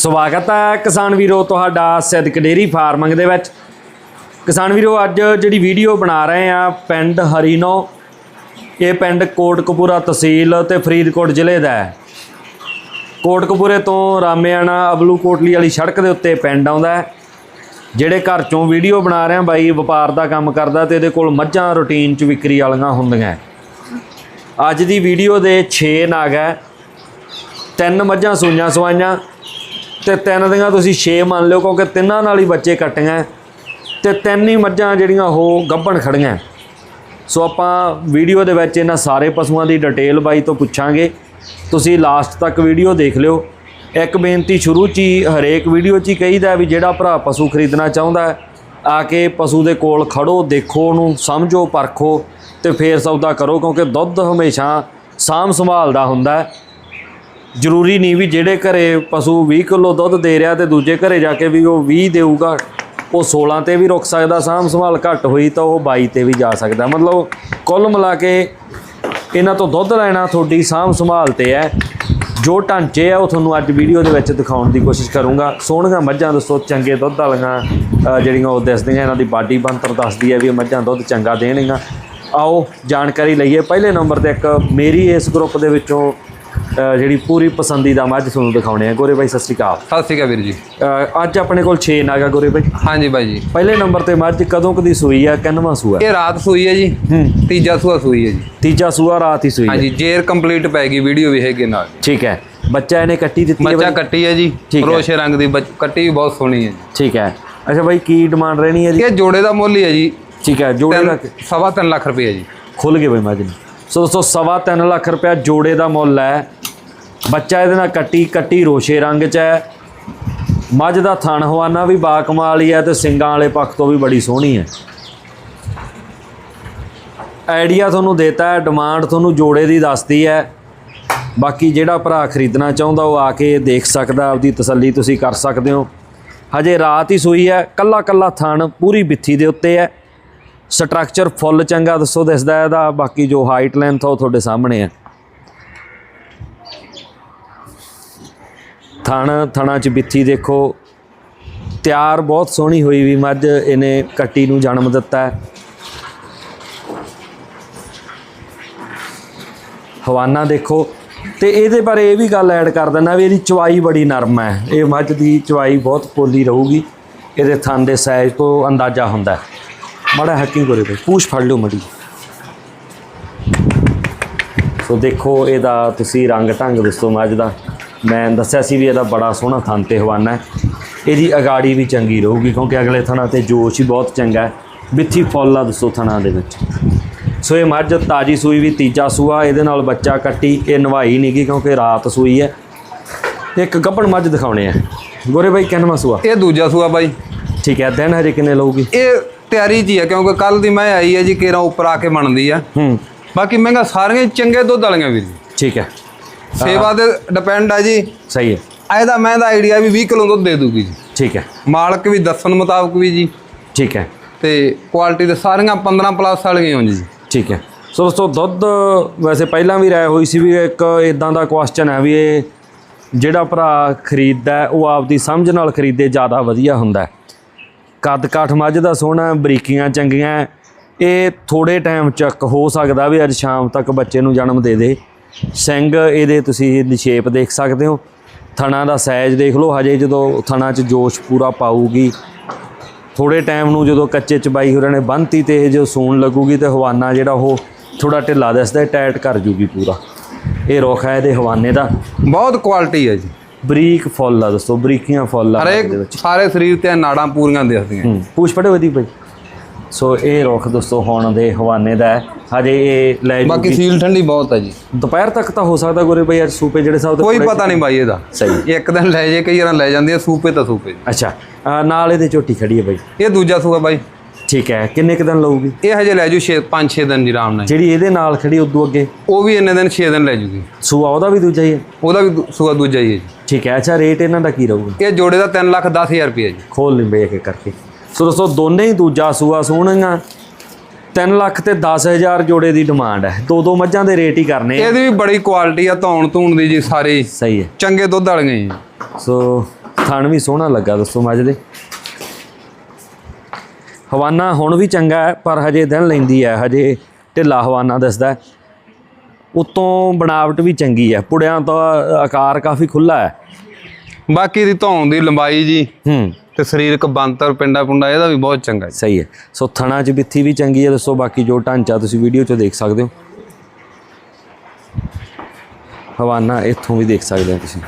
ਸਵਾਗਤ ਹੈ ਕਿਸਾਨ ਵੀਰੋ, ਤੁਹਾਡਾ ਸਿੱਧਕ ਡੇਰੀ ਫਾਰਮਿੰਗ ਦੇ ਵਿੱਚ। ਕਿਸਾਨ ਵੀਰੋ, ਅੱਜ ਜਿਹੜੀ ਵੀਡੀਓ ਬਣਾ ਰਹੇ ਆ ਪਿੰਡ ਹਰੀਨੋ, ਇਹ ਪਿੰਡ ਕੋਟਕਪੂਰਾ ਤਹਿਸੀਲ ਤੇ ਫਰੀਦਕੋਟ ਜ਼ਿਲ੍ਹੇ ਦਾ ਹੈ। ਕੋਟਕਪੂਰੇ ਤੋਂ ਰਾਮਿਆਣਾ ਅਬਲੂ ਕੋਟਲੀ ਵਾਲੀ ਸੜਕ ਦੇ ਉੱਤੇ ਪਿੰਡ ਆਉਂਦਾ ਹੈ। ਜਿਹੜੇ ਘਰ ਚੋਂ ਵੀਡੀਓ ਬਣਾ ਰਹੇ ਆ ਬਾਈ ਵਪਾਰ ਦਾ ਕੰਮ ਕਰਦਾ ਤੇ ਇਹਦੇ ਕੋਲ ਮੱਝਾਂ, ਰੂਟੀਨ ਚ ਵਿਕਰੀ ਵਾਲੀਆਂ ਹੁੰਦੀਆਂ ਅੱਜ ਦੀ ਵੀਡੀਓ ਦੇ 6 ਨਾਗ ਹੈ। ਤਿੰਨ ਮੱਝਾਂ ਸੂਈਆਂ ਸਵਾਈਆਂ ਤੇ ਤਿੰਨ ਦੀਆਂ ਤੁਸੀਂ 6 ਮੰਨ ਲਿਓ, ਕਿਉਂਕਿ ਤਿੰਨਾਂ ਨਾਲ ਹੀ ਬੱਚੇ ਕੱਟੀਆਂ। ਤੇ ਤਿੰਨ ਹੀ ਮੱਝਾਂ ਜਿਹੜੀਆਂ, ਉਹ ਗੱਭਣ ਖੜੀਆਂ। ਸੋ ਆਪਾਂ ਵੀਡੀਓ ਦੇ ਵਿੱਚ ਇਹਨਾਂ ਸਾਰੇ ਪਸ਼ੂਆਂ ਦੀ ਡਿਟੇਲ ਬਾਈ ਤੋਂ ਪੁੱਛਾਂਗੇ। ਤੁਸੀਂ ਲਾਸਟ ਤੱਕ ਵੀਡੀਓ ਦੇਖ ਲਿਓ। ਇੱਕ ਬੇਨਤੀ ਸ਼ੁਰੂ 'ਚ ਹੀ, ਹਰੇਕ ਵੀਡੀਓ 'ਚ ਹੀ ਕਹੀਦਾ ਵੀ ਜਿਹੜਾ ਭਰਾ ਪਸ਼ੂ ਖਰੀਦਣਾ ਚਾਹੁੰਦਾ ਹੈ, ਆ ਕੇ ਪਸ਼ੂ ਦੇ ਕੋਲ ਖੜੋ, ਦੇਖੋ ਉਹਨੂੰ, ਸਮਝੋ, ਪਰਖੋ ਤੇ ਫੇਰ ਸੌਦਾ ਕਰੋ, ਕਿਉਂਕਿ ਦੁੱਧ ਹਮੇਸ਼ਾ ਸਾਂਭ ਸੰਭਾਲ ਦਾ ਹੁੰਦਾ ਹੈ। ਜ਼ਰੂਰੀ ਨਹੀਂ ਵੀ ਜਿਹੜੇ ਘਰੇ ਪਸ਼ੂ 20 ਕਿਲੋ ਦੁੱਧ ਦੇ ਰਿਹਾ ਤੇ ਦੂਜੇ ਘਰੇ ਜਾ ਕੇ ਵੀ ਉਹ 20 ਦੇਊਗਾ, ਉਹ 16 ਤੇ ਵੀ ਰੁਕ ਸਕਦਾ, ਸਾਂਭ ਸੰਭਾਲ ਘੱਟ ਹੋਈ ਤਾਂ ਉਹ 22 ਤੇ ਵੀ ਜਾ ਸਕਦਾ। ਮਤਲਬ ਕੁੱਲ ਮਿਲਾ ਕੇ ਇਹਨਾਂ ਤੋਂ ਦੁੱਧ ਲੈਣਾ ਤੁਹਾਡੀ ਸਾਂਭ ਸੰਭਾਲ ਤੇ ਹੈ। ਜੋ ਢਾਂਚੇ ਆ ਉਹ ਤੁਹਾਨੂੰ ਅੱਜ ਵੀਡੀਓ ਦੇ ਵਿੱਚ ਦਿਖਾਉਣ ਦੀ ਕੋਸ਼ਿਸ਼ ਕਰੂੰਗਾ। ਸੋਹਣੀਆਂ ਮੱਝਾਂ ਦੱਸੋ, ਚੰਗੇ ਦੁੱਧ ਵਾਲੀਆਂ ਜਿਹੜੀਆਂ ਉਹ ਦੱਸਦੀਆਂ, ਇਹਨਾਂ ਦੀ ਬਾਡੀ ਬੰਤਰ ਦੱਸਦੀ ਹੈ ਵੀ ਇਹ ਮੱਝਾਂ ਦੁੱਧ ਚੰਗਾ ਦੇਣਗੀਆਂ। ਆਓ, ਜਾਣਕਾਰੀ ਲਈਏ। ਪਹਿਲੇ ਨੰਬਰ ਤੇ ਇੱਕ ਮੇਰੀ ਇਸ ਗਰੁੱਪ ਦੇ ਵਿੱਚੋਂ ਜਿਹੜੀ ਪੂਰੀ ਪਸੰਦੀਦਾ ਮੱਝ ਤੁਹਾਨੂੰ ਦਿਖਾਉਣੇ ਆ। ਗੋਰੇ ਬਾਈ ਸਤਿ ਸ਼੍ਰੀ ਅਕਾਲ। ਸਤਿ ਸ਼੍ਰੀ ਅਕਾਲ ਵੀਰ ਜੀ। ਅੱਜ ਆਪਣੇ ਕੋਲ 6 ਨਾਗਾ ਗੋਰੇ ਬਾਈ ਹਾਂਜੀ ਬਾਈ ਜੀ। ਪਹਿਲੇ ਨੰਬਰ ਤੇ ਮੱਝ ਕਦੋਂ ਕਦੀ ਸੂਈ ਆ ਕਿੰਨਵਾਂ ਸੂਆ? ਇਹ ਰਾਤ ਸੂਈ ਹੈ ਜੀ। ਤੀਜਾ ਸੂਆ ਸੂਈ ਹੈ ਜੀ। ਤੀਜਾ ਸੂਆ ਰਾਤ ਹੀ ਸੂਈ ਹੈ ਹਾਂਜੀ ਜੇਰ ਕੰਪਲੀਟ ਪੈ ਗਈ ਵੀਡੀਓ ਵੀ ਹੈਗੀ ਨਾਲ। ਠੀਕ ਹੈ। ਬੱਚਾ ਇਹਨੇ ਕੱਟੀ ਦਿੱਤੀ ਹੈ ਬੱਚਾ ਕੱਟੀ ਹੈ ਜੀ। ਰੋਸ਼ੇ ਰੰਗ ਦੀ ਕੱਟੀ ਵੀ ਬਹੁਤ ਸੋਹਣੀ ਹੈ ਠੀਕ ਹੈ। ਅੱਛਾ ਬਾਈ ਕੀ ਡਿਮਾਂਡ ਰਹਿਣੀ ਹੈ ਜੀ? ਇਹ ਜੋੜੇ ਦਾ ਮੁੱਲ ਹੀ ਹੈ ਜੀ। ਠੀਕ ਹੈ ਜੋੜੇ ਦਾ ਸਵਾ ਤਿੰਨ ਲੱਖ ਰੁਪਏ ਜੀ। ਖੁੱਲ ਗਏ ਬਈ ਮੱਝ ਨੂੰ ਸੋ ਦੋਸਤੋ ਸਵਾ ਤਿੰਨ ਲੱਖ ਰੁਪਇਆ ਜੋੜੇ ਦਾ ਮੁੱਲ ਹੈ। ਬੱਚਾ ਇਹਦੇ ਨਾਲ ਕੱਟੀ ਕੱਟੀ ਰੋਸ਼ੇ ਰੰਗ ਚ ਹੈ। ਮੱਝ ਦਾ ਥਣ ਹਵਾਨਾ ਵੀ ਬਾਕਮਾਲ ਹੀ ਹੈ ਤੇ ਸਿੰਗਾਂ ਵਾਲੇ ਪੱਖ ਤੋਂ ਵੀ ਬੜੀ ਸੋਹਣੀ ਹੈ। ਆਈਡੀਆ ਤੁਹਾਨੂੰ ਦੇਤਾ ਹੈ, ਡਿਮਾਂਡ ਤੁਹਾਨੂੰ ਜੋੜੇ ਦੀ ਦੱਸਦੀ ਹੈ। ਬਾਕੀ ਜਿਹੜਾ ਭਰਾ ਖਰੀਦਣਾ ਚਾਹੁੰਦਾ ਉਹ ਆ ਕੇ ਦੇਖ ਸਕਦਾ, ਆਪਦੀ ਤਸੱਲੀ ਤੁਸੀਂ ਕਰ ਸਕਦੇ ਹੋ। ਹਜੇ ਰਾਤ ਹੀ ਸੂਈ ਹੈ, ਕੱਲਾ ਕੱਲਾ ਥਣ ਪੂਰੀ ਬਿੱਥੀ ਦੇ ਉੱਤੇ ਹੈ। ਸਟਰਕਚਰ ਫੁੱਲ ਚੰਗਾ ਦੱਸੋ ਦਿਸਦਾ ਇਹਦਾ, ਬਾਕੀ ਜੋ ਹਾਈਟ ਲੈਂਥ ਆ ਉਹ ਤੁਹਾਡੇ ਸਾਹਮਣੇ ਹੈ। ਥਣ, ਥਣਾ ਚ ਬਿੱਥੀ ਦੇਖੋ। ਤਿਆਰ ਬਹੁਤ ਸੋਹਣੀ ਹੋਈ ਵੀ, ਮੱਝ ਇਹਨੇ ਕੱਟੀ ਨੂੰ ਜਨਮ ਦਿੱਤਾ। ਹੈ ਹਵਾਨਾ ਦੇਖੋ। ਤੇ ਇਹਦੇ ਬਾਰੇ ਇਹ ਵੀ ਗੱਲ ਐਡ ਕਰ ਦਿੰਦਾ ਵੀ ਇਹਦੀ ਚਵਾਈ ਬੜੀ ਨਰਮ ਹੈ। ਇਹ ਮੱਝ ਦੀ ਚਵਾਈ ਬਹੁਤ ਪੋਲੀ ਰਹੂਗੀ। ਇਹਦੇ ਥਣ ਦੇ ਸਾਈਜ਼ ਤੋਂ ਅੰਦਾਜ਼ਾ ਹੁੰਦਾ ਹੈ। ਮਾੜਾ ਹੱਕੀ ਕਰੇ ਬਈ, ਪੂਛ ਫੜ ਲਿਓ ਮੜੀ। ਸੋ ਦੇਖੋ ਇਹਦਾ ਤੁਸੀਂ ਰੰਗ ਢੰਗ ਦੱਸੋ ਮੱਝ ਦਾ। ਮੈਂ ਦੱਸਿਆ ਸੀ ਵੀ ਇਹਦਾ ਬੜਾ ਸੋਹਣਾ ਥਣ ਤੇ ਹਵਾਨਾ ਹੈ। ਇਹਦੀ ਅਗਾੜੀ ਵੀ ਚੰਗੀ ਰਹੂਗੀ ਕਿਉਂਕਿ ਅਗਲੇ ਥਣਾ ਤੇ ਜੋਸ਼ ਹੀ ਬਹੁਤ ਚੰਗਾ ਹੈ। ਬਿੱਥੀ ਫੁੱਲ ਦੱਸੋ ਥਣਾ ਦੇ ਵਿੱਚ। ਸੋ ਇਹ ਮੱਝ ਤਾਜੀ ਸੂਈ ਵੀ ਤੀਜਾ ਸੂਆ ਇਹਦੇ ਨਾਲ ਬੱਚਾ ਕੱਟੀ ਇਹ ਨਵਾਈ ਨਹੀਂ ਗਈ ਕਿਉਂਕਿ ਰਾਤ ਸੂਈ ਹੈ। ਇੱਕ ਗੱਭਣ ਮੱਝ ਦਿਖਾਉਣੇ ਆ। ਗੋਰੇ ਬਾਈ ਕਿੰਨਵਾਂ ਸੂਆ? ਇਹ ਦੂਜਾ ਸੂਆ ਬਾਈ। ਠੀਕ ਹੈ ਦਿਨ ਹਜੇ ਕਿੰਨੇ ਲਊਗੀ? ਇਹ ਤਿਆਰੀ 'ਚ ਹੀ ਕਿਉਂਕਿ ਕੱਲ ਦੀ ਮੈਂ ਆਈ ਹੈ ਜੀ ਕੇਰਾ ਉੱਪਰ ਆ ਕੇ ਬਣਦੀ ਆ। ਹੂੰ। ਬਾਕੀ ਮਹਿੰਗਾ ਸਾਰੀਆਂ ਚੰਗੇ ਦੁੱਧ ਵਾਲੀਆਂ ਜੀ। ਠੀਕ ਹੈ। ਸੇਵਾ ਤੇ ਡਿਪੈਂਡ ਹੈ ਜੀ। ਸਹੀ ਹੈ। ਇਹਦਾ ਮੈਂ ਦਾ ਆਈਡੀਆ ਵੀ 20 ਕਿਲੋ ਦੁੱਧ ਦੇ ਦੂਗੀ ਜੀ। ਠੀਕ ਹੈ। ਮਾਲਕ ਵੀ ਦੱਸਣ ਮੁਤਾਬਕ ਵੀ ਜੀ। ਠੀਕ ਹੈ। ਤੇ ਕੁਆਲਿਟੀ ਦੇ ਸਾਰੀਆਂ 15 ਪਲੱਸ ਵਾਲੀਆਂ ਹੋਣ ਜੀ। ਠੀਕ ਹੈ। ਸੋ ਦੋਸਤੋ ਦੁੱਧ ਵੈਸੇ ਪਹਿਲਾਂ ਵੀ ਰਾਇ ਹੋਈ ਸੀ ਵੀ ਇੱਕ ਇਦਾਂ ਦਾ ਕੁਐਸਚਨ ਹੈ ਵੀ ਇਹ ਜਿਹੜਾ ਭਰਾ ਖਰੀਦਦਾ ਉਹ ਆਪਦੀ ਸਮਝ ਨਾਲ ਖਰੀਦੇ ਜ਼ਿਆਦਾ ਵਧੀਆ ਹੁੰਦਾ ਕੱਦ ਕਾਠ ਮੱਝ ਦਾ ਸੋਹਣਾ ਬਰੀਕੀਆਂ ਚੰਗੀਆਂ। ਇਹ ਥੋੜੇ ਟਾਈਮ ਚੱਕ ਹੋ ਸਕਦਾ ਵੀ ਅੱਜ ਸ਼ਾਮ ਤੱਕ ਬੱਚੇ ਨੂੰ ਜਨਮ ਦੇ ਦੇ। ਸਿੰਘ ਇਹਦੇ ਤੁਸੀਂ ਇਹਦੀ ਸ਼ੇਪ ਦੇਖ ਸਕਦੇ ਹੋ। ਥਣਾ ਦਾ ਸਾਈਜ਼ ਦੇਖ ਲਓ ਹਜੇ ਜਦੋਂ ਥਣਾ 'ਚ ਜੋਸ਼ ਪੂਰਾ ਪਾਊਗੀ। ਥੋੜੇ ਟਾਈਮ ਨੂੰ ਜਦੋਂ ਕੱਚੇ ਚ ਬਾਈ ਹੋਰਾਂ ਨੇ ਬੰਨਤੀ ਤੇ ਇਹ ਜੋ ਸੂਣ ਲੱਗੂਗੀ ਤੇ ਹਵਾਨਾ ਜਿਹੜਾ ਉਹ ਥੋੜਾ ਢਿੱਲਾ ਦਿਸਦਾ ਟਾਈਟ ਕਰ ਜੂਗੀ ਪੂਰਾ। ਇਹ ਰੁੱਖ ਹੈ ਇਹਦੇ ਹਵਾਨੇ ਦਾ। ਬਹੁਤ ਕੁਆਲਿਟੀ ਹੈ ਜੀ। ਬਰੀਕ ਫੁੱਲ ਆ ਦੋਸਤੋ ਬਰੀਕੀਆਂ ਫੁੱਲ ਆ ਹਰੇਕ ਸਾਰੇ ਸਰੀਰ ਤੇ ਨਾੜਾਂ ਪੂਰੀਆਂ ਦਿਖਦੀਆਂ ਹੂੰ ਪੂਛ ਫੜੇ ਵਧੀ ਬਈ ਸੋ ਇਹ ਰੁੱਖ ਦੋਸਤੋ ਹੁਣ ਦੇ ਹਵਾਨੇ ਦਾ ਹੈ। ਹਜੇ ਇਹ ਲੈ ਬਾਕੀ ਸੀਲ ਠੰਡੀ ਬਹੁਤ ਹੈ ਜੀ। ਦੁਪਹਿਰ ਤੱਕ ਤਾਂ ਹੋ ਸਕਦਾ ਗੋਰੇ ਬਈ ਅੱਜ ਸੂਪੇ ਜਿਹੜੇ ਸਾਹਿਬ ਕੋਈ ਪਤਾ ਨਹੀਂ ਬਾਈ ਇਹਦਾ। ਸਹੀ। ਇੱਕ ਦਿਨ ਲੈ ਜੇ ਕਈ ਵਾਰ ਲੈ ਜਾਂਦੇ ਆ ਸੂਪੇ ਤਾਂ ਸੂਪੇ। ਅੱਛਾ ਨਾਲ ਇਹਦੇ ਝੋਟੀ ਖੜੀ ਹੈ ਬਈ। ਇਹ ਦੂਜਾ ਸੂਆ ਬਾਈ। ਠੀਕ ਹੈ ਕਿੰਨੇ ਕੁ ਦਿਨ ਲਊਗੀ? ਇਹ ਹਜੇ ਲੈ ਜੂ 6 5 6 ਦਿਨ ਜੀ ਆਰਾਮ ਨਾਲ। ਜਿਹੜੀ ਇਹਦੇ ਨਾਲ ਖੜੀ ਉਦੋਂ ਅੱਗੇ? ਉਹ ਵੀ ਇੰਨੇ ਦਿਨ 6 ਦਿਨ ਲੈ ਜੂਗੀ। ਸੂਆ ਉਹਦਾ ਵੀ ਦੂਜਾ ਹੀ ਹੈ? ਉਹਦਾ ਵੀ ਦੂ- ਸੂਆ ਦੂਜਾ ਹੀ ਹੈ ਜੀ। ਠੀਕ ਹੈ ਅੱਛਾ ਰੇਟ ਇਹਨਾਂ ਦਾ ਕੀ ਰਹੂਗਾ? ਇਹ ਜੋੜੇ ਦਾ 3 ਲੱਖ 10 ਹਜ਼ਾਰ ਰੁਪਏ ਜੀ। ਖੋਲ ਲਈ ਇੱਕ ਕਰਕੇ। ਸੋ ਦੋਸਤੋ ਦੋਨੇ ਹੀ ਦੂਜਾ ਸੂਆ ਸੋਹਣੀਆਂ 3 ਲੱਖ ਤੇ 10000 ਜੋੜੇ ਦੀ ਡਿਮਾਂਡ ਹੈ। ਦੋ ਦੋ ਮੱਝਾਂ ਦੇ ਰੇਟ ਹੀ ਕਰਨੇ ਆ। ਇਹਦੀ ਵੀ ਬੜੀ ਕੁਆਲਿਟੀ ਆ ਧੌਣ ਧੂਣ ਦੀ ਜੀ ਸਾਰੀ। ਸਹੀ ਹੈ। ਚੰਗੇ ਦੁੱਧ ਵਾਲੀਆਂ ਜੀ ਸੋ ਥਣ ਵੀ ਸੋਹਣਾ ਲੱਗਾ ਦੋਸਤੋ ਮੱਝ ਦੇ। ਹਵਾਨਾ ਹੁਣ ਵੀ ਚੰਗਾ ਹੈ ਪਰ ਹਜੇ ਦਿਨ ਲੈਂਦੀ ਹੈ। ਹਜੇ ਢਿੱਲਾ ਹਵਾਨਾ ਦਿਸਦਾ। ਉੱਤੋਂ ਬਣਾਵਟ ਵੀ ਚੰਗੀ ਹੈ। ਪੁੜਿਆਂ ਤੋਂ ਆਕਾਰ ਕਾਫੀ ਖੁੱਲਾ ਹੈ। ਬਾਕੀ ਦੀ ਧੌਣ ਦੀ ਲੰਬਾਈ ਜੀ। ਹੂੰ। ਤੇ ਸਰੀਰਕ ਬੰਤਰ ਪਿੰਡਾ ਪੁੰਡਾ ਇਹਦਾ ਵੀ ਬਹੁਤ ਚੰਗਾ ਜੀ। ਸਹੀ ਹੈ। ਸੋ ਥਣਾ 'ਚ ਬਿੱਥੀ ਵੀ ਚੰਗੀ ਹੈ ਦੱਸੋ ਬਾਕੀ ਜੋ ਢਾਂਚਾ ਤੁਸੀਂ ਵੀਡੀਓ 'ਚ ਦੇਖ ਸਕਦੇ ਹੋ। ਹਵਾਨਾ ਇੱਥੋਂ ਵੀ ਦੇਖ ਸਕਦੇ ਹੋ ਤੁਸੀਂ।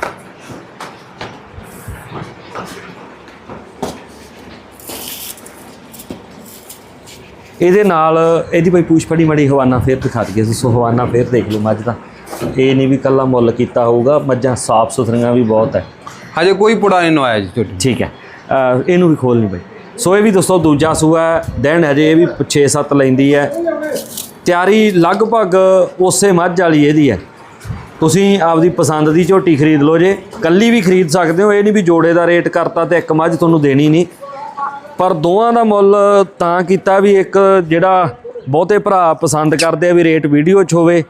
ਇਹਦੇ ਨਾਲ ਇਹਦੀ ਕੋਈ ਪੂਛ ਫੜੀ ਮੜੀ ਹਵਾਨਾ ਫੇਰ ਦਿਖਾ ਦਈਏ। ਦੱਸੋ ਹਵਾਨਾ ਫੇਰ ਦੇਖ ਲਓ ਮੱਝ ਦਾ। ਇਹ ਨਹੀਂ ਵੀ ਕੱਲਾ ਮੁੱਲ ਕੀਤਾ ਹੋਊਗਾ ਮੱਝਾਂ ਸਾਫ਼ ਸੁਥਰੀਆਂ ਵੀ ਬਹੁਤ ਹੈ। ਹਜੇ ਕੋਈ ਪੁੜਾ ਨਹੀਂ ਨਵਾਇਆ ਜੀ ਠੀਕ ਹੈ। ਇਹਨੂੰ ਵੀ ਖੋਲ ਨਹੀਂ ਬਈ। ਸੋ ਇਹ ਵੀ ਦੋਸਤੋ ਦੂਜਾ ਸੂਆ ਹੈ। ਦਿਨ ਹਜੇ ਇਹ ਵੀ 6-7 ਲੈਂਦੀ ਹੈ। ਤਿਆਰੀ ਲਗਭਗ ਉਸੇ ਮੱਝ ਵਾਲੀ ਇਹਦੀ ਹੈ। ਤੁਸੀਂ ਆਪਦੀ ਪਸੰਦ ਦੀ ਝੋਟੀ ਖਰੀਦ ਲਓ ਜੇ। ਕੱਲੀ ਵੀ ਖਰੀਦ ਸਕਦੇ ਹੋ, ਇਹ ਨਹੀਂ ਵੀ ਜੋੜੇ ਦਾ ਰੇਟ ਕਰਤਾ ਤੇ ਇੱਕ ਮੱਝ ਤੁਹਾਨੂੰ ਦੇਣੀ ਨਹੀਂ। ਪਰ ਦੋਵਾਂ ਦਾ ਮੁੱਲ ਤਾਂ ਕੀਤਾ ਵੀ ਇੱਕ ਜਿਹੜਾ ਬਹੁਤੇ ਭਰਾ ਪਸੰਦ ਕਰਦੇ ਆ ਵੀ ਰੇਟ ਵੀਡੀਓ 'ਚ ਹੋਵੇ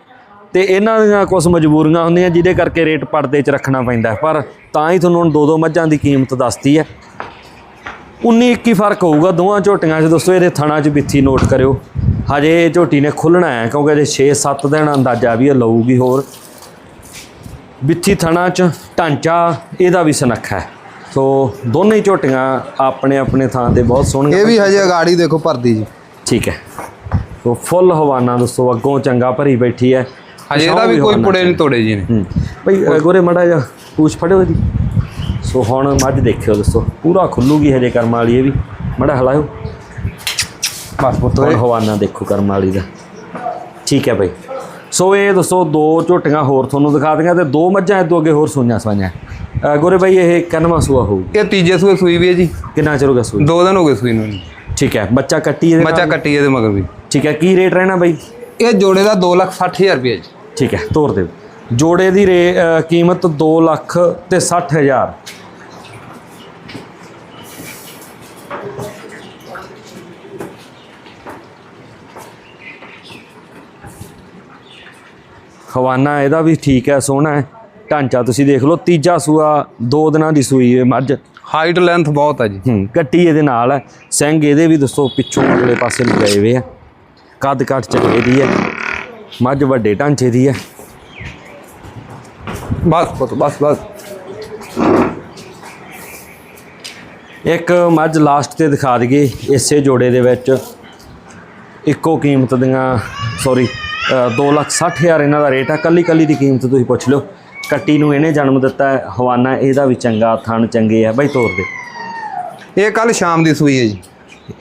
ਤੇ ਇਹਨਾਂ ਦੀਆਂ ਕੁਝ ਮਜਬੂਰੀਆਂ ਹੁੰਦੀਆਂ ਜਿਹਦੇ ਕਰਕੇ ਰੇਟ ਪਰਦੇ 'ਚ ਰੱਖਣਾ ਪੈਂਦਾ। ਪਰ ਤਾਂ ਹੀ ਤੁਹਾਨੂੰ ਹੁਣ ਦੋ ਦੋ ਮੱਝਾਂ ਦੀ ਕੀਮਤ ਦੱਸਤੀ ਹੈ। 19 21 ਫ਼ਰਕ ਹੋਊਗਾ ਦੋਵਾਂ ਝੋਟੀਆਂ 'ਚ। ਦੋਸਤੋ ਇਹਦੇ ਥਣਾ 'ਚ ਬਿੱਥੀ ਨੋਟ ਕਰਿਓ। ਹਜੇ ਇਹ ਝੋਟੀ ਨੇ ਖੁੱਲਣਾ ਹੈ ਕਿਉਂਕਿ ਇਹਦੇ 6-7 ਦਿਨ ਅੰਦਾਜ਼ਾ ਵੀ ਇਹ ਲਊਗੀ ਹੋਰ। ਬਿੱਥੀ ਥਣਾ 'ਚ ਢਾਂਚਾ ਇਹਦਾ ਵੀ ਸੁਨੱਖਾ ਹੈ। ਸੋ ਦੋਨੇ ਝੋਟੀਆਂ ਆਪਣੇ ਆਪਣੇ ਥਾਂ ਤੇ ਬਹੁਤ ਸੋਹਣੀਆਂ ਇਹ ਵੀ ਹਜੇ ਅਗਾੜੀ ਦੇਖੋ ਭਰਦੀ ਜੀ। ਠੀਕ ਹੈ। ਸੋ ਫੁੱਲ ਹਵਾਨਾ ਦੋਸਤੋ ਅੱਗੋਂ ਚੰਗਾ ਭਰੀ ਬੈਠੀ ਹੈ। ਹਜੇ ਇਹਦਾ ਵੀ ਕੋਈ ਪੁੜੇ ਨਹੀਂ ਤੋੜੇ ਜੀ ਨੇ ਅ, ਗੋਰੇ ਮੜਾ ਜਾ ਪੂਛ ਫੜਿਓ ਇਹਦੀ। ਸੋ ਹੁਣ ਮੱਝ ਦੇਖਿਓ ਦੋਸਤੋ ਪੂਰਾ ਖੁੱਲੂਗੀ ਹਜੇ ਕਰਮ ਵਾਲੀ ਇਹ ਵੀ। ਮੜਾ ਹਲਾਇਓ। ਬਸ ਪੁੱਤ ਹਵਾਨਾ ਦੇਖੋ ਕਰਮ ਵਾਲੀ ਦਾ। ਠੀਕ ਹੈ ਭਾਈ ਸੋ ਇਹ ਦੋਸਤੋ ਦੋ ਝੋਟੀਆਂ ਹੋਰ ਤੁਹਾਨੂੰ ਦਿਖਾ ਦਿਆਂ ਤੇ ਦੋ ਮੱਝਾਂ ਇਦੋਂ ਅੱਗੇ ਹੋਰ ਸੂਈਆਂ ਸਵਾਈਆਂ। ਗੋਰੇ ਭਾਈ ਇਹ ਕਿੰਨਵਾਂ ਸੂਆ ਹੋਊ? ਇਹ ਤੀਜੇ ਸੂਏ ਸੂਈ ਵੀ ਹੈ ਜੀ। ਕਿੰਨਾ ਚਿਰ ਹੋ ਗਿਆ ਸੂਈ? ਦੋ ਦਿਨ ਹੋ ਗਏ ਸੂਈ ਨੂੰ ਠੀਕ ਹੈ ਬੱਚਾ ਕੱਟੀ ਇਹਦੇ ਬੱਚਾ? ਕੱਟੀ ਇਹਦੇ ਮਗਰ ਵੀ। ਠੀਕ ਹੈ ਕੀ ਰੇਟ ਰਹਿਣਾ ਬਾਈ? ਇਹ ਜੋੜੇ ਦਾ 260000 ਰੁਪਏ ਜੀ। ਠੀਕ ਹੈ ਤੋਰ ਦਿਓ। ਜੋੜੇ ਦੀ ਕੀਮਤ 2 ਲੱਖ ਤੇ 60 ਹਜ਼ਾਰ। ਹਵਾਨਾ ਇਹਦਾ ਵੀ ਠੀਕ ਹੈ ਸੋਹਣਾ ਹੈ। ਢਾਂਚਾ ਤੁਸੀਂ ਦੇਖ ਲਓ ਤੀਜਾ ਸੂਆ ਦੋ ਦਿਨਾਂ ਦੀ ਸੂਈ ਹੈ ਮੱਝ। ਹਾਈਟ ਲੈਂਥ ਬਹੁਤ ਹੈ ਜੀ। ਹੂੰ ਕੱਟੀ ਇਹਦੇ ਨਾਲ ਹੈ। ਸਿੰਘ ਇਹਦੇ ਵੀ ਦੱਸੋ ਪਿੱਛੋਂ ਅਗਲੇ ਪਾਸੇ ਨੂੰ ਗਏ ਹੋਏ ਆ। ਕੱਦ ਕੱਟ ਚੰਗੇ ਦੀ ਹੈ। ਮੱਝ ਵੱਡੇ ਢਾਂਚੇ ਦੀ ਹੈ। ਬਸ ਪੁੱਤ ਬਸ ਬਸ। ਇੱਕ ਮੱਝ ਲਾਸਟ ਤੇ ਦਿਖਾ ਦਈਏ ਇਸੇ ਜੋੜੇ ਦੇ ਵਿੱਚ। ਇੱਕੋ ਕੀਮਤ ਦੀਆਂ ਸੌਰੀ 260000 ਇਹਨਾਂ ਦਾ ਰੇਟ ਹੈ ਕੱਲੀ ਕੱਲੀ ਦੀ ਕੀਮਤ ਤੁਸੀਂ ਪੁੱਛ ਲਿਓ। ਕੱਟੀ ਨੂੰ ਇਹਨੇ ਜਨਮ ਦਿੱਤਾ ਹੈ ਹਵਾਨਾ ਇਹਦਾ ਵੀ ਚੰਗਾ ਥਣ ਚੰਗੇ ਆ। ਬਾਈ ਤੋਰ ਦੇ। ਇਹ ਕੱਲ ਸ਼ਾਮ ਦੀ ਸੂਈ ਹੈ ਜੀ।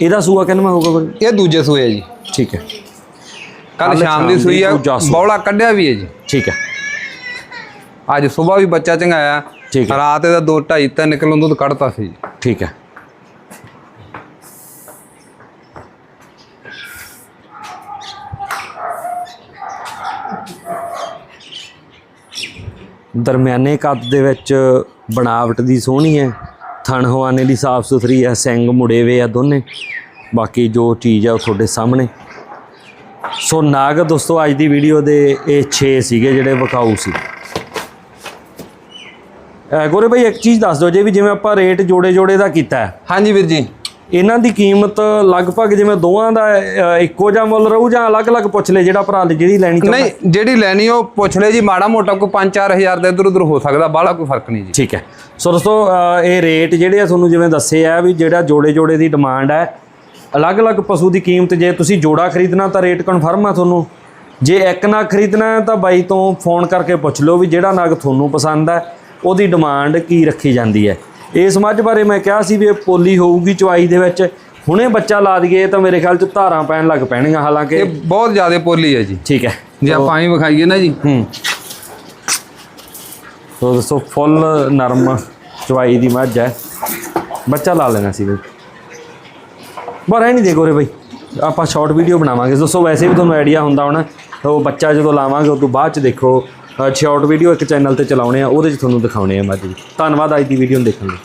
ਇਹਦਾ ਸੂਆ ਕਿੰਨਾ ਹੋਊਗਾ ਬਾਈ? ਇਹ ਦੂਜੇ ਸੂਏ ਹੈ ਜੀ। ਠੀਕ ਹੈ। ਕੱਲ ਸ਼ਾਮ ਦੀ ਸੂਈ ਸੂਆ। ਬੌਲਾ ਕੱਢਿਆ ਵੀ ਹੈ ਜੀ। ਠੀਕ ਹੈ। ਅੱਜ ਸਵੇਰ ਵੀ ਬੱਚਾ ਚੰਗਾਇਆ। ਠੀਕ ਹੈ। ਰਾਤ ਇਹਦਾ 2 2.5 3 ਕਿਲੋ ਦੁੱਧ ਕੱਢਤਾ ਸੀ। ਠੀਕ ਹੈ। ਦਰਮਿਆਨੇ ਕੱਦ ਦੇ ਵਿੱਚ ਬਣਾਵਟ ਦੀ ਸੋਹਣੀ ਹੈ। ਥਣ ਹਵਾਨੇ ਦੀ ਸਾਫ਼ ਸੁਥਰੀ ਹੈ। ਸਿੰਘ ਮੁੜੇ ਵੇ ਆ ਦੋਨੇ। ਬਾਕੀ ਜੋ ਚੀਜ਼ ਆ ਉਹ ਤੁਹਾਡੇ ਸਾਹਮਣੇ। ਸੋ ਨਾਗ ਦੋਸਤੋ ਅੱਜ ਦੀ ਵੀਡੀਓ ਦੇ ਇਹ 6 ਸੀਗੇ ਜਿਹੜੇ ਵਿਕਾਊ ਸੀ। ਗੋਰੇ ਭਾਈ ਇੱਕ ਚੀਜ਼ ਦੱਸ ਦਿਓ ਜੇ ਵੀ ਜਿਵੇਂ ਆਪਾਂ ਰੇਟ ਜੋੜੇ ਜੋੜੇ ਦਾ ਕੀਤਾ ਹਾਂਜੀ ਵੀਰ ਜੀ। ਇਹਨਾਂ ਦੀ ਕੀਮਤ ਲਗਭਗ ਜਿਵੇਂ ਦੋਵਾਂ ਦਾ ਇੱਕੋ ਜਿਹਾ ਮੁੱਲ ਰਹੂ ਜਾਂ ਅਲੱਗ-ਅਲੱਗ ਪੁੱਛ ਲੈ ਜਿਹੜਾ ਭਰਾ ਨੇ ਜਿਹੜੀ ਲੈਣੀ ਚਾਹੁੰਦਾ? ਨਹੀਂ ਜਿਹੜੀ ਲੈਣੀ ਉਹ ਪੁੱਛ ਲੈ ਜੀ ਮਾੜਾ ਮੋਟਾ ਕੋਈ 5-4000 ਦਾ ਇਧਰ ਉਧਰ ਹੋ ਸਕਦਾ ਬਾਹਲਾ ਕੋਈ ਫ਼ਰਕ ਨਹੀਂ ਜੀ। ਠੀਕ ਹੈ। ਸੋ ਦੋਸਤੋ ਇਹ ਰੇਟ ਜਿਹੜੇ ਆ ਤੁਹਾਨੂੰ ਜਿਵੇਂ ਦੱਸੇ ਆ ਵੀ ਜਿਹੜਾ ਜੋੜੇ ਜੋੜੇ ਦੀ ਡਿਮਾਂਡ ਹੈ ਅਲੱਗ-ਅਲੱਗ ਪਸ਼ੂ ਦੀ ਕੀਮਤ ਜੇ ਤੁਸੀਂ ਜੋੜਾ ਖਰੀਦਣਾ ਤਾਂ ਰੇਟ ਕਨਫਰਮ ਆ ਤੁਹਾਨੂੰ। ਜੇ ਇੱਕ ਨਗ ਖਰੀਦਣਾ ਤਾਂ ਬਾਈ ਤੋਂ ਫੋਨ ਕਰਕੇ ਪੁੱਛ ਲਓ ਵੀ ਜਿਹੜਾ ਨਗ ਤੁਹਾਨੂੰ ਪਸੰਦ ਹੈ। ਉਹਦੀ ਡਿਮਾਂਡ ਕੀ ਰੱਖੀ ਜਾਂਦੀ ਹੈ। ਇਸ ਮੱਝ ਬਾਰੇ ਮੈਂ ਕਿਹਾ ਸੀ ਵੀ ਇਹ ਪੋਲੀ ਹੋਊਗੀ ਚਵਾਈ ਦੇ ਵਿੱਚ। ਹੁਣੇ ਬੱਚਾ ਲਾ ਦਈਏ ਤਾਂ ਮੇਰੇ ਖਿਆਲ ਚ ਧਾਰਾਂ ਪੈਣ ਲੱਗ ਪੈਣਗੀਆਂ ਹਾਲਾਂਕਿ। ਇਹ ਬਹੁਤ ਜ਼ਿਆਦਾ ਪੋਲੀ ਹੈ ਜੀ। ਠੀਕ ਹੈ। ਜੇ ਆਪਾਂ ਹੀ ਵਿਖਾਈਏ ਨਾ ਜੀ। ਹੂੰ। ਸੋ ਦੋਸਤੋ ਫੁੱਲ ਨਰਮ ਚਵਾਈ ਦੀ ਮੱਝ ਹੈ। ਬੱਚਾ ਲਾ ਲੈਣਾ ਸੀ ਬਈ। ਪਰ ਐ ਨਹੀਂ ਦੇ ਗੋਰੇ ਬਈ। ਆਪਾਂ ਸ਼ਾਰਟ ਵੀਡੀਓ ਬਣਾਵਾਂਗੇ। ਦੋਸਤੋ ਵੈਸੇ ਵੀ ਤੁਹਾਨੂੰ ਆਈਡੀਆ ਹੁੰਦਾ ਹੋਣਾ। ਉਹ ਬੱਚਾ ਜਦੋਂ ਲਾਵਾਂਗੇ ਉਸ ਤੋਂ ਬਾਅਦ ਚ ਦੇਖੋ। ਸ਼ਾਰਟ ਵੀਡੀਓ ਇੱਕ ਚੈਨਲ ਤੇ ਚਲਾਉਣੇ ਆ, ਉਹਦੇ ਚ ਤੁਹਾਨੂੰ ਦਿਖਾਉਣੇ ਆ ਮੱਝ ਦੀ ਧੰਨਵਾਦ, ਅੱਜ ਦੀ ਵੀਡੀਓ ਨੂੰ ਦੇਖਣ ਲਈ।